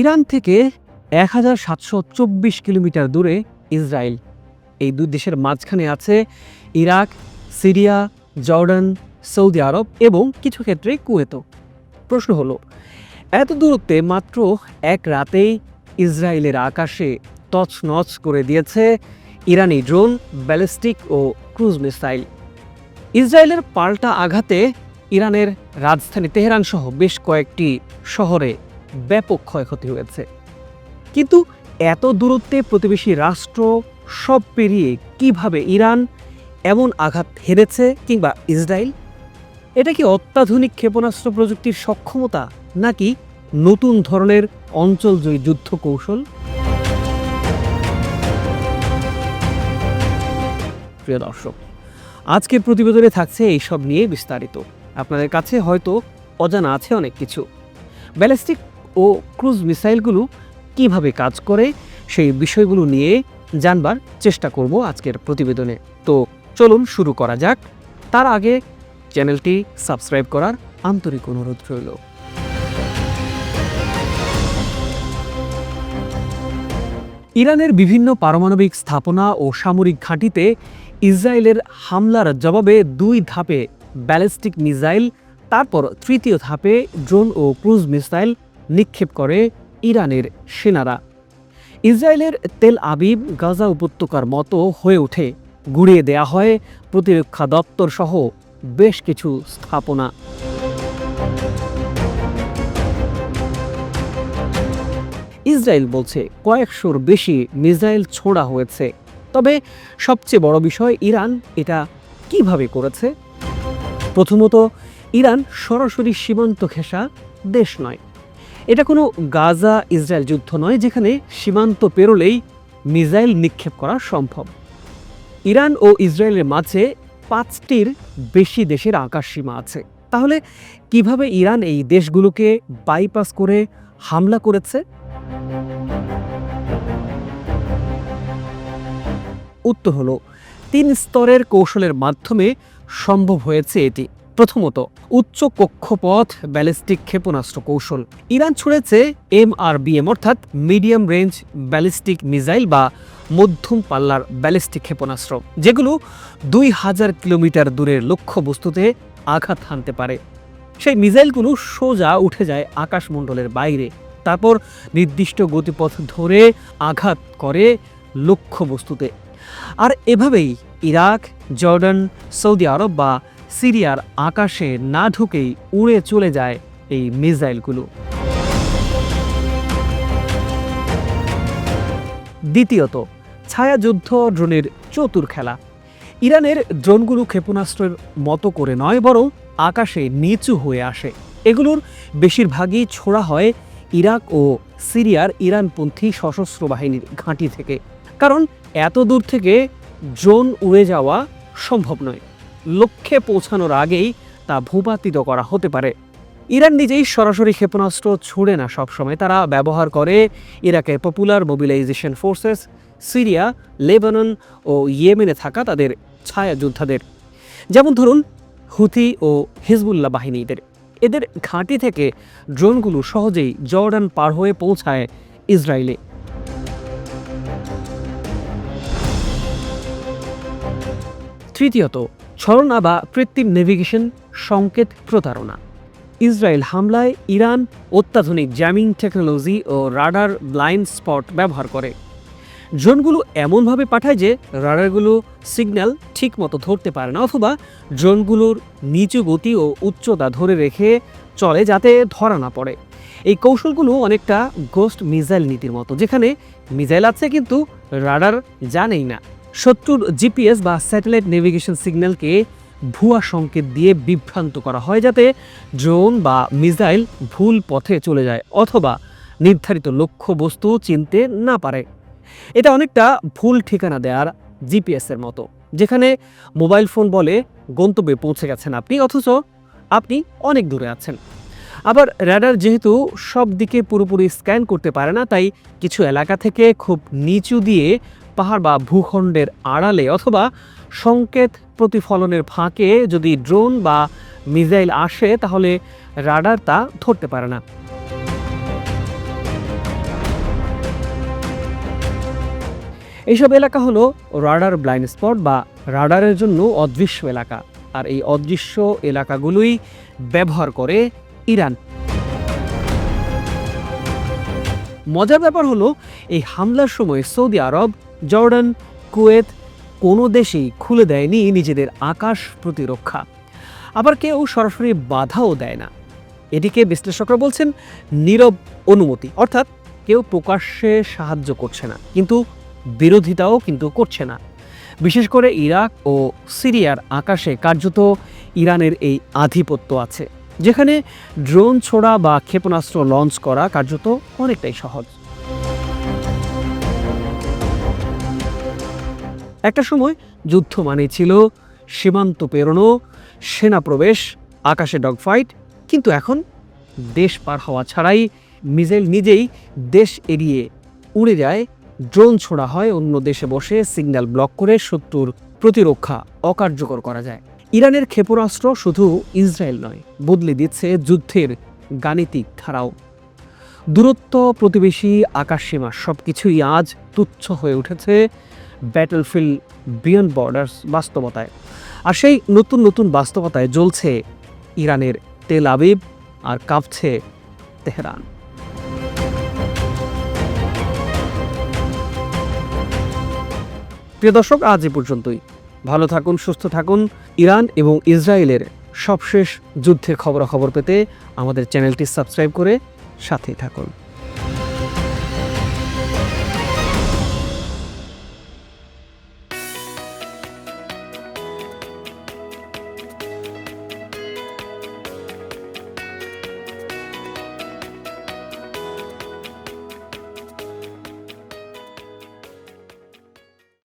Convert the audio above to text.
Iran থেকে এক হাজার সাতশো চব্বিশ কিলোমিটার দূরে ইসরায়েল। এই দুই দেশের মাঝখানে আছে Iraq, Syria, Jordan, Saudi Arab এবং কিছু ক্ষেত্রে কুয়েতও। প্রশ্ন হলো, এত দূরত্বে মাত্র এক রাতেই ইসরায়েলের আকাশে তছনছ করে দিয়েছে ইরানি ড্রোন, ব্যালিস্টিক ও ক্রুজ মিসাইল। ইসরায়েলের পাল্টা আঘাতে ইরানের রাজধানী তেহরান সহ বেশ কয়েকটি শহরে ব্যাপক ক্ষয়ক্ষতি হয়েছে। কিন্তু এত দূরত্বে প্রতিবেশী রাষ্ট্র সব পেরিয়ে কীভাবে ইরান এমন আঘাত হেরেছে কিংবা ইসরায়েল? এটা কি অত্যাধুনিক ক্ষেপণাস্ত্র প্রযুক্তির সক্ষমতা নাকি নতুন ধরনের অঞ্চলজয়ী যুদ্ধ কৌশল প্রিয় দর্শক, আজকের প্রতিবেদনে থাকছে এইসব নিয়ে বিস্তারিত। আপনাদের কাছে হয়তো অজানা আছে অনেক কিছু। ব্যালিস্টিক ও ক্রুজ মিসাইলগুলো কীভাবে কাজ করে সেই বিষয়গুলো নিয়ে জানবার চেষ্টা করব আজকের প্রতিবেদনে। তো চলুন শুরু করা যাক। তার আগে চ্যানেলটি সাবস্ক্রাইব করার আন্তরিক অনুরোধ রইল। ইরানের বিভিন্ন পারমাণবিক স্থাপনা ও সামরিক ঘাঁটিতে ইসরায়েলের হামলার জবাবে দুই ধাপে ব্যালিস্টিক মিসাইল, তারপর তৃতীয় ধাপে ড্রোন ও ক্রুজ মিসাইল নিক্ষেপ করে ইরানের সেনারা। ইসরায়েলের তেল আবিব গাজা উপত্যকার মতো হয়ে ওঠে। গুড়িয়ে দেয়া হয় প্রতিরক্ষা দপ্তর সহ বেশ কিছু স্থাপনা। ইসরায়েল বলছে কয়েকশোর বেশি মিসাইল ছোড়া হয়েছে। তবে সবচেয়ে বড় বিষয় ইরান এটা কীভাবে করেছে? প্রথমত, ইরান সরাসরি সীমান্ত ঘেঁষা দেশ নয়। এটা কোনো গাজা ইসরায়েল যুদ্ধ নয়, যেখানে সীমান্ত পেরোলেই মিসাইল নিক্ষেপ করা সম্ভব। ইরান ও ইসরায়েলের মাঝে পাঁচটির বেশি দেশের আকাশ সীমা আছে। তাহলে কীভাবে ইরান এই দেশগুলোকে বাইপাস করে হামলা করেছে? উত্তর হলো, তিন স্তরের কৌশলের মাধ্যমে সম্ভব হয়েছে এটি। প্রথমত, উচ্চ কক্ষপথ ব্যালিস্টিক ক্ষেপণাস্ত্র কৌশল। ইরান ছুড়েছে এম আর বিএম অর্থাৎ মিডিয়াম রেঞ্জ ব্যালিস্টিক মিসাইল বা মধ্যম পাল্লার ব্যালিস্টিক ক্ষেপণাস্ত্র, যেগুলো দুই হাজার কিলোমিটার দূরের লক্ষ্যবস্তুতে আঘাত হানতে পারে। সেই মিসাইলগুলো সোজা উঠে যায় আকাশমণ্ডলের বাইরে। তারপর নির্দিষ্ট গতিপথ ধরে আঘাত করে লক্ষ্যবস্তুতে। আর এভাবেই ইরাক, জর্ডান, সৌদি আরব বা সিরিয়ার আকাশে না ঢুকেই উড়ে চলে যায় এই মিসাইলগুলো। দ্বিতীয়ত, ছায়াযুদ্ধ ড্রোনের চতুর খেলা। ইরানের ড্রোনগুলো ক্ষেপণাস্ত্রের মতো করে নয়, বরং আকাশে নিচু হয়ে আসে। এগুলোর বেশিরভাগই ছোড়া হয় ইরাক ও সিরিয়ার ইরানপন্থী সশস্ত্র বাহিনীর ঘাঁটি থেকে। কারণ এত দূর থেকে ড্রোন উড়ে যাওয়া সম্ভব নয়। লক্ষ্যে পৌঁছানোর আগেই তা ভূপাতিত করা হতে পারে। ইরান নিজেই সরাসরি ক্ষেপণাস্ত্র ছুড়ে না সবসময়। তারা ব্যবহার করে ইরাকের popular mobilisation forces Syria, Lebanon ও ইয়েমেনে থাকা তাদের ছায়া যোদ্ধাদের যেমন ধরুন হুথি ও হিজবুল্লাহ বাহিনীদের। এদের ঘাঁটি থেকে ড্রোনগুলো সহজেই জর্ডান পার হয়ে পৌঁছায় ইসরায়েলে। তৃতীয়ত ছলনা বা কৃত্রিম নেভিগেশন সংকেত প্রতারণা। ইসরায়েল হামলায় ইরান অত্যাধুনিক জ্যামিং টেকনোলজি ও রাডার ব্লাইন্ড স্পট ব্যবহার করে। ড্রোনগুলো এমনভাবে পাঠায় যে রাডারগুলো সিগন্যাল ঠিকমতো ধরতে পারে না অথবা ড্রোনগুলোর নিচু গতি ও উচ্চতা ধরে রেখে চলে যাতে ধরা না পড়ে। এই কৌশলগুলো অনেকটা গোস্ট মিসাইল নীতির মতো, যেখানে মিসাইল আছে কিন্তু রাডার জানেই না। শত্রুর জিপিএস বা স্যাটেলাইট নেভিগেশন সিগন্যালকে ভুয়া সংকেত দিয়ে বিভ্রান্ত করা হয় যাতে ড্রোন বা মিসাইল ভুল পথে চলে যায় অথবা নির্ধারিত লক্ষ্যবস্তু চিনতে না পারে। এটা অনেকটা ভুল ঠিকানা দেওয়ার জিপিএসের মতো, যেখানে মোবাইল ফোন বলে গন্তব্যে পৌঁছে গেছেন আপনি, অথচ আপনি অনেক দূরে আছেন। আবার র্যাডার যেহেতু সব দিকে পুরোপুরি স্ক্যান করতে পারে না, তাই কিছু এলাকা থেকে খুব নিচু দিয়ে পাহাড় বা ভূখণ্ডের আড়ালে অথবা সংকেত প্রতিফলনের ফাঁকে যদি ড্রোন বা মিসাইল আসে, তাহলে রাডার তা ধরতে পারে না। এইসব এলাকা হলো রাডার ব্লাইন্ড স্পট বা রাডারের জন্য অদৃশ্য এলাকা। আর এই অদৃশ্য এলাকাগুলোই ব্যবহার করে ইরান। মজার ব্যাপার হলো, এই হামলার সময় সৌদি আরব জর্ডান, কুয়েত কোনো দেশেই খুলে দেয়নি নিজেদের আকাশ প্রতিরক্ষা। আবার কেউ সরাসরি বাধাও দেয় না। এদিকে বিশ্লেষকরা বলছেন, নীরব অনুমতি, অর্থাৎ কেউ প্রকাশ্যে সাহায্য করছে না, কিন্তু বিরোধিতাও কিন্তু করছে না। বিশেষ করে ইরাক ও সিরিয়ার আকাশে কার্যত ইরানের এই আধিপত্য আছে, যেখানে ড্রোন ছোড়া বা ক্ষেপণাস্ত্র লঞ্চ করা কার্যত অনেকটাই সহজ। একটা সময় যুদ্ধ মানে ছিল সীমান্ত পেরোনো, সেনা প্রবেশ, আকাশে ডগফাইট, কিন্তু এখন দেশ পার হওয়া ছাড়াই মিজেল নিজেই দেশ এড়িয়ে উড়ে যায়, ড্রোন ছোড়া হয়, অন্য দেশে বসে সিগন্যাল ব্লক করে শত্রুর প্রতিরক্ষা অকার্যকর করা যায়। ইরানের ক্ষেপণাস্ত্র শুধু ইসরায়েল নয়, বদলে দিচ্ছে যুদ্ধের গাণিতিক ধারাও। দূরত্ব, প্রতিবেশী, আকাশসীমা সব কিছুই আজ তুচ্ছ হয়ে উঠেছে ব্যাটলফিল্ড বিয়ন্ড বর্ডার্স বাস্তবতায়। আর সেই নতুন নতুন বাস্তবতায় জ্বলছে ইরানের তেল আবিব আর কাঁপছে তেহরান। প্রিয় দর্শক, আজ এ পর্যন্তই। ভালো থাকুন, সুস্থ থাকুন। ইরান এবং ইসরায়েলের সবশেষ যুদ্ধের খবরাখবর পেতে আমাদের চ্যানেলটি সাবস্ক্রাইব করে সাথেই থাকুন।